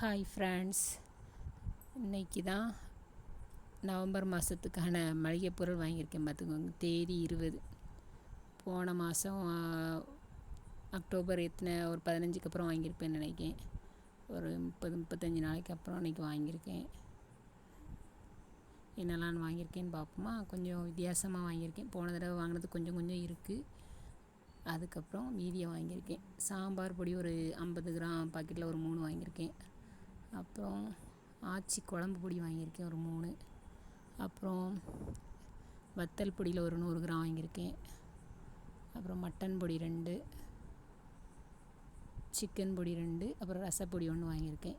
Hi friends இன்னைக்கு தான் November மாதத்துக்கான மளிகை பொருள் வாங்கியிருக்கேன் பார்த்துக்கோங்க. தேதி இருபது. போன மாதம் அக்டோபர் எத்தனை ஒரு பதினஞ்சுக்கு அப்புறம் வாங்கியிருப்பேன்னு நினைக்கிறேன். ஒரு முப்பது முப்பத்தஞ்சு நாளைக்கு அப்புறம் இன்றைக்கி வாங்கியிருக்கேன். என்னெல்லாம் வாங்கியிருக்கேன்னு பார்ப்போமா? கொஞ்சம் வித்தியாசமாக வாங்கியிருக்கேன். போன தடவை வாங்கினது கொஞ்சம் கொஞ்சம் இருக்குது அதுக்கப்புறம் மீதியை வாங்கியிருக்கேன். சாம்பார் பொடி ஒரு ஐம்பது கிராம் பாக்கெட்டில் ஒரு மூணு வாங்கியிருக்கேன். அப்புறம் ஆச்சி குழம்பு பொடி வாங்கியிருக்கேன் ஒரு மூணு. அப்புறம் வத்தல் பொடியில் ஒரு நூறு கிராம் வாங்கியிருக்கேன். அப்புறம் மட்டன் பொடி ரெண்டு. சிக்கன் பொடி ரெண்டு. அப்புறம் ரசப்பொடி ஒன்று வாங்கியிருக்கேன்.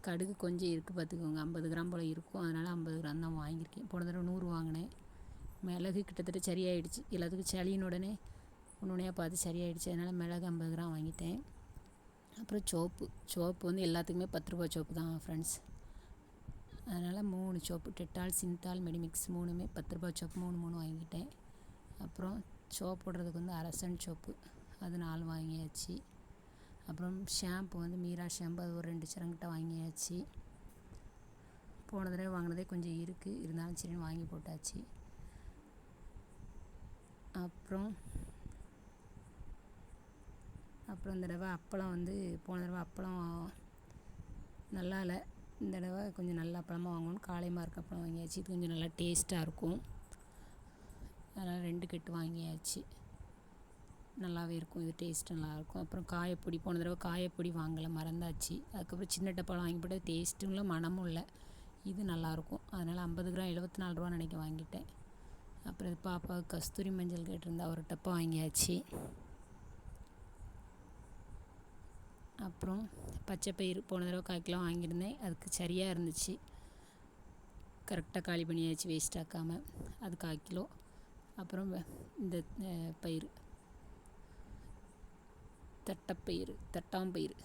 கடுகு கொஞ்சம் இருக்குது பார்த்துக்கோங்க. ஐம்பது கிராம் போல் இருக்கும். அதனால் ஐம்பது கிராம் தான் வாங்கியிருக்கேன். போன தடவை நூறு வாங்கினேன். மிளகு கிட்டத்தட்ட சரியாயிடுச்சு. எல்லாத்துக்கும் சளியின் உடனே ஒன்று ஒன்றையாக பார்த்து சரியாயிடுச்சு. அதனால் மிளகு ஐம்பது கிராம் வாங்கிட்டேன். அப்புறம் சோப்பு. சோப்பு வந்து எல்லாத்துக்குமே பத்து ரூபா சோப்பு தான் ஃப்ரெண்ட்ஸ் அதனால் மூணு சோப்பு டெட்டால் சிந்தால் மெடிமிக்ஸ் மூணுமே பத்து ரூபா சோப்பு மூணு மூணு வாங்கிட்டேன் அப்புறம் சோப் போடுறதுக்கு வந்து அரசன் சோப்பு அது நாலு வாங்கியாச்சு. அப்புறம் ஷாம்பு வந்து மீரா ஷாம்பு அது ஒரு ரெண்டு சரங்கிட்ட வாங்கியாச்சு. போன தடவை வாங்கினதே கொஞ்சம் இருக்குது இருந்தாலும் சரின்னு வாங்கி போட்டாச்சு. அப்புறம் அப்புறம் இந்த தடவை அப்பளம் வந்து போன தடவை அப்பளம் நல்லா இல்லை. இந்த தடவை கொஞ்சம் நல்ல அப்பளமாக வாங்கணும். காளை மார்க் அப்பளம் வாங்கியாச்சு. இது கொஞ்சம் நல்லா டேஸ்ட்டாக இருக்கும். அதனால் ரெண்டு கட்டு வாங்கியாச்சு. நல்லாவே இருக்கும். இது டேஸ்ட் நல்லாயிருக்கும் அப்புறம் காயப்பொடி போன தடவை காயப்பொடி வாங்கலை. மறந்தாச்சு. அதுக்கப்புறம் சின்ன டப்பாவில் வாங்கி போட்டால் டேஸ்ட்டும் இல்லை மனமும் இல்லை. இது நல்லாயிருக்கும் அதனால் ஐம்பது கிராம் எழுபத்தி நாலு ரூபா நினைக்க வாங்கிட்டேன். அப்புறம் இது பாப்பாவுக்கு கஸ்தூரி மஞ்சள் கேட்டிருந்தா ஒரு டப்பா வாங்கியாச்சு. அப்புறம் பச்சைப்பயிறு போன தடவை கால் கிலோ வாங்கியிருந்தேன். அதுக்கு சரியாக இருந்துச்சு. கரெக்டாக காலி பண்ணியாச்சு வேஸ்ட் ஆக்காமல் அது கால் கிலோ அப்புறம் இந்த பயிறு. தட்டைப்பயிறு தட்டாம்பயிறு.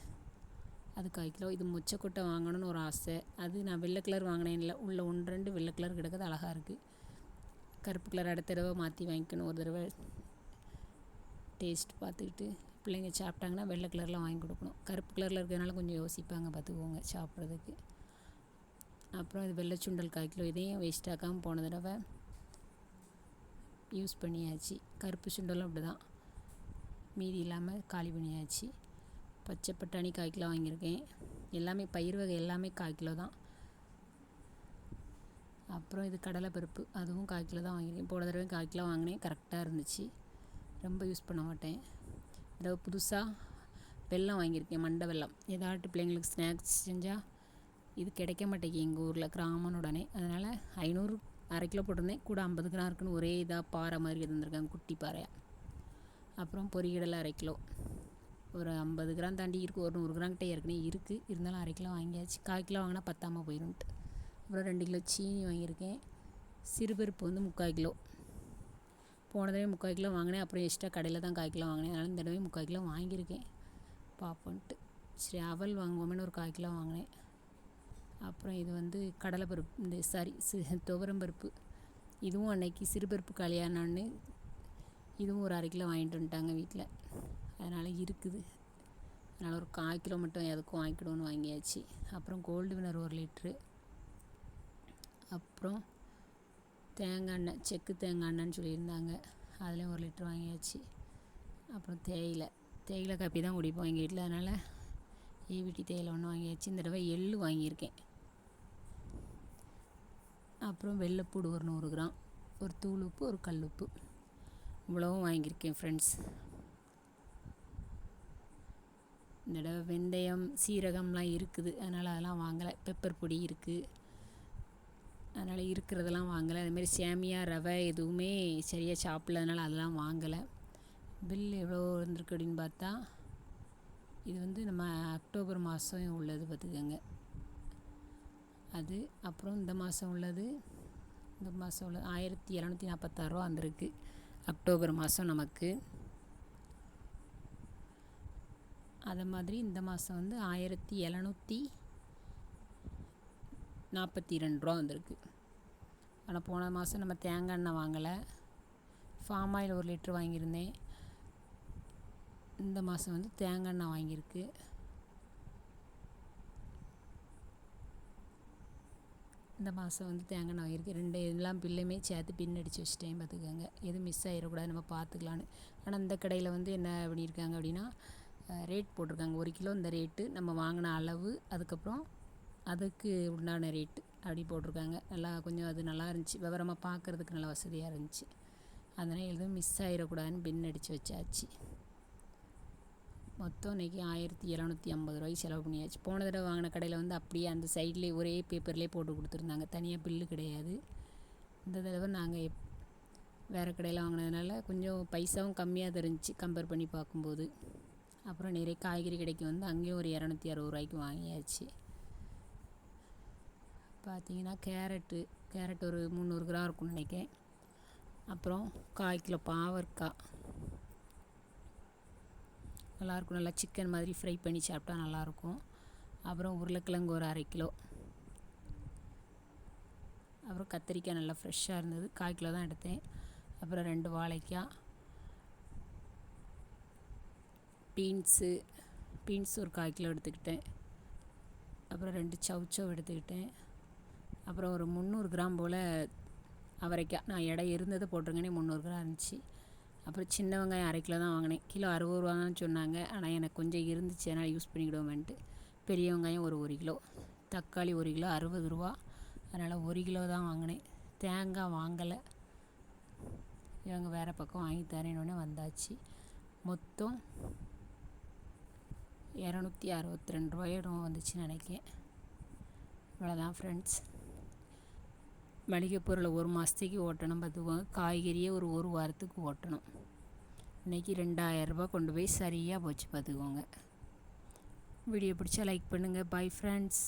அது கால் கிலோ இது மொச்சக்கொட்டை வாங்கணும்னு ஒரு ஆசை. அது நான் வெள்ளை கலர் வாங்கினேன்ல உள்ள ஒன்று ரெண்டு வெள்ளை கலர் கிடக்குது. அழகாக இருக்குது கருப்பு கலர் அடுத்த தடவை மாற்றி வாங்கிக்கணும். ஒரு தடவை டேஸ்ட் பார்த்துக்கிட்டு பிள்ளைங்க சாப்பிட்டாங்கன்னா வெள்ளை கலரில் வாங்கி கொடுக்கணும். கருப்பு கலரில் இருக்கிறதுனால கொஞ்சம் யோசிப்பாங்க பார்த்துக்கோங்க சாப்பிட்றதுக்கு. அப்புறம் இது வெள்ளை சுண்டல் கால் கிலோ இதையும் வேஸ்ட்டாக்காமல் போன தடவை யூஸ் பண்ணியாச்சு. கருப்பு சுண்டலும் அப்படி தான் மீதி இல்லாமல் காலி பண்ணியாச்சு. பச்சை பட்டாணி கால் கிலோ வாங்கியிருக்கேன். எல்லாமே பயிர் வகை எல்லாமே கால் கிலோ தான். அப்புறம் இது கடலை பருப்பு அதுவும் கால் கிலோ தான் வாங்கியிருக்கேன். போன தடவை கால் கிலோ வாங்கினேன். கரெக்டாக இருந்துச்சு. ரொம்ப யூஸ் பண்ண மாட்டேன். தடவை புதுசாக வெல்லம் வாங்கியிருக்கேன் மண்டை வெல்லம். ஏதாட்டு பிள்ளைங்களுக்கு ஸ்நாக்ஸ் செஞ்சால் இது கிடைக்க மாட்டேங்கி எங்கள் ஊரில் கிராமம்னு உடனே. அதனால் ஐநூறு அரை கிலோ போட்டிருந்தேன். கூட ஐம்பது கிராம் இருக்குன்னு ஒரே இதாக பாறை மாதிரி இருந்திருக்காங்க குட்டி பாறையாக அப்புறம் பொரிகடலை அரை கிலோ. ஒரு ஐம்பது கிராம் தாண்டி இருக்குது ஒரு நூறு கிராம் கிட்டே ஏற்கனவே இருக்குது இருந்தாலும் அரை கிலோ வாங்கியாச்சு. கால் கிலோ வாங்கினா பத்தாமல் போயிடும்ட்டு அப்புறம் ரெண்டு கிலோ சீனி வாங்கியிருக்கேன். சிறுபருப்பு வந்து முக்கால் கிலோ. போன தடவை முக்கால் கிலோ வாங்கினேன் அப்புறம் எக்ஸ்ட்ரா கடையில் தான் கால் கிலோ வாங்கினேன். அதனால் இந்த தடவை முக்கால் கிலோ வாங்கியிருக்கேன். பார்ப்போன்ட்டு. சரி அவல் வாங்குவோமேனு ஒரு கால் கிலோ வாங்கினேன். அப்புறம் இது வந்து கடலை பருப்பு இந்த சாரி சி துவரம் பருப்பு. இதுவும் அன்னைக்கு சிறுபருப்பு கல்யாணம்னு இதுவும் ஒரு அரை கிலோ வாங்கிட்டு வந்துட்டாங்க வீட்டில் அதனால் இருக்குது. அதனால் ஒரு கால் கிலோ மட்டும் எதுக்கும் வாங்கிக்கிடுவோன்னு வாங்கியாச்சு. அப்புறம் கோல்டு வினர் ஒரு லிட்ரு. அப்புறம் தேங்காய் எண்ணெய் செக்கு தேங்காய் எண்ணெய்னு சொல்லியிருந்தாங்க. அதுலேயும் ஒரு லிட்ரு வாங்கியாச்சு. அப்புறம் தேயிலை. தேயிலை காப்பி தான் குடிப்போம் எங்கள் வீட்டில் அதனால் ஈவிட்டி தேயிலை ஒன்று வாங்கியாச்சு. இந்த தடவை எள் வாங்கியிருக்கேன். அப்புறம் வெள்ளைப்பூடு ஒரு நூறு கிராம். ஒரு தூள் உப்பு ஒரு கல் உப்பு. இவ்வளவும் வாங்கியிருக்கேன் ஃப்ரெண்ட்ஸ் இந்த தடவை வெந்தயம் சீரகம்லாம் இருக்குது. அதனால் அதெல்லாம் வாங்கலை. பெப்பர் பொடி இருக்குது அதனால் இருக்கிறதெல்லாம் வாங்கலை. அதுமாரி சேமியா ரவை எதுவுமே சரியாக சாப்பிட்லனால அதெல்லாம் வாங்கலை. பில் எவ்வளோ இருந்திருக்கு அப்படின்னு பார்த்தா இது வந்து நம்ம அக்டோபர் மாதம் உள்ளது பார்த்துக்கோங்க. அது அப்புறம் இந்த மாதம் உள்ளது இந்த மாதம் உள்ளது ஆயிரத்தி இரநூத்தி நாற்பத்தாறுரூவா வந்திருக்கு. அக்டோபர் மாதம் நமக்கு. அதை மாதிரி இந்த மாதம் வந்து ஆயிரத்தி எழுநூற்றி நாற்பத்தி ரெண்டு ரூபா வந்திருக்கு. ஆனால் போன மாதம் நம்ம தேங்காய் எண்ணெய் வாங்கலை. ஃபார்ம் ஆயில் ஒரு லிட்ரு வாங்கியிருந்தேன். இந்த மாதம் வந்து தேங்காய் எண்ணெய் வாங்கியிருக்கு. இந்த மாதம் வந்து தேங்காய் எண்ணெய் வாங்கியிருக்கு. ரெண்டு எல்லாம் பில்லுமே சேர்த்து பின் அடித்து வச்சுட்டேன் பார்த்துக்கோங்க. எதுவும் மிஸ் ஆகிடக்கூடாது நம்ம பார்த்துக்கலான்னு. ஆனால் இந்த கடையில் வந்து என்ன பண்ணியிருக்காங்க அப்படின்னா ரேட் போட்டிருக்காங்க. ஒரு கிலோ இந்த ரேட்டு நம்ம வாங்கின அளவு அதுக்கப்புறம் அதுக்கு உண்டான ரேட்டு அப்படி போட்டிருக்காங்க. நல்லா கொஞ்சம் அது நல்லா இருந்துச்சு. விவரமாக பார்க்குறதுக்கு நல்லா வசதியாக இருந்துச்சு. அதனால் எதுவும் மிஸ் ஆகிடக்கூடாதுன்னு பின் அடித்து வச்சாச்சு. மொத்தம் இன்றைக்கி ஆயிரத்தி எழுநூற்றி ஐம்பது ரூபாய்க்கு செலவு பண்ணியாச்சு. போன தடவை வாங்கின கடையில் வந்து அப்படியே அந்த சைட்லேயே ஒரே பேப்பர்லேயே போட்டு கொடுத்துருந்தாங்க. தனியாக பில்லு கிடையாது. இந்த தடவை நாங்கள் எப் வேறு கடையில் வாங்கினதுனால கொஞ்சம் பைசாவும் கம்மியாக தெரிஞ்சிச்சு கம்பேர் பண்ணி பார்க்கும்போது. அப்புறம் நிறைய காய்கறி கடைக்கு வந்து அங்கேயும் ஒரு இரநூத்தி அறுபது ரூபாய்க்கு வாங்கியாச்சு. பார்த்தீங்கன்னா கேரட்டு கேரட் ஒரு முந்நூறு கிராம் இருக்கும்னு நினைக்கிறேன். அப்புறம் கால் கிலோ பாவற்காய் நல்லாயிருக்கும் நல்லா சிக்கன் மாதிரி ஃப்ரை பண்ணி சாப்பிட்டா நல்லாயிருக்கும் அப்புறம் உருளைக்கிழங்கு ஒரு அரை கிலோ. அப்புறம் கத்திரிக்காய் நல்லா ஃப்ரெஷ்ஷாக இருந்தது. கால் கிலோ தான் எடுத்தேன். அப்புறம் ரெண்டு வாழைக்காய் பீன்ஸு பீன்ஸ் ஒரு கால் கிலோ எடுத்துக்கிட்டேன். அப்புறம் ரெண்டு சவுச்சவ் எடுத்துக்கிட்டேன். அப்புறம் ஒரு முந்நூறு கிராம் போல் அவரைக்காய். நான் எடை இருந்ததை போட்டிருங்கன்னே முந்நூறு கிராம் இருந்துச்சு. அப்புறம் சின்ன வெங்காயம் அரை கிலோ தான் வாங்கினேன். கிலோ அறுபது ரூபா தான் சொன்னாங்க. ஆனால் எனக்கு கொஞ்சம் இருந்துச்சு. அதனால் யூஸ் பண்ணிக்கிடுவோமேன்ட்டு. பெரிய வெங்காயம் ஒரு ஒரு கிலோ. தக்காளி ஒரு கிலோ அறுபது ரூபா. அதனால் ஒரு கிலோ தான் வாங்கினேன். தேங்காய் வாங்கலை. இவங்க வேறு பக்கம் வாங்கி தரேன்னு வந்தாச்சு. மொத்தம் இரநூத்தி அறுபத்தி ரெண்டு ரூபாயிடும் வந்துச்சுன்னு நினைக்கிறேன். இவ்வளோதான் ஃப்ரெண்ட்ஸ் மளிகை பொருளை ஒரு மாதத்துக்கு ஓட்டணும். பார்த்துக்கோங்க காய்கறியை ஒரு ஒரு வாரத்துக்கு ஓட்டணும். இன்றைக்கி ரெண்டாயிரரூபா கொண்டு போய் சரியாக போச்சு பார்த்துக்கோங்க. வீடியோ பிடிச்சா லைக் பண்ணுங்கள் பாய் ஃப்ரெண்ட்ஸ்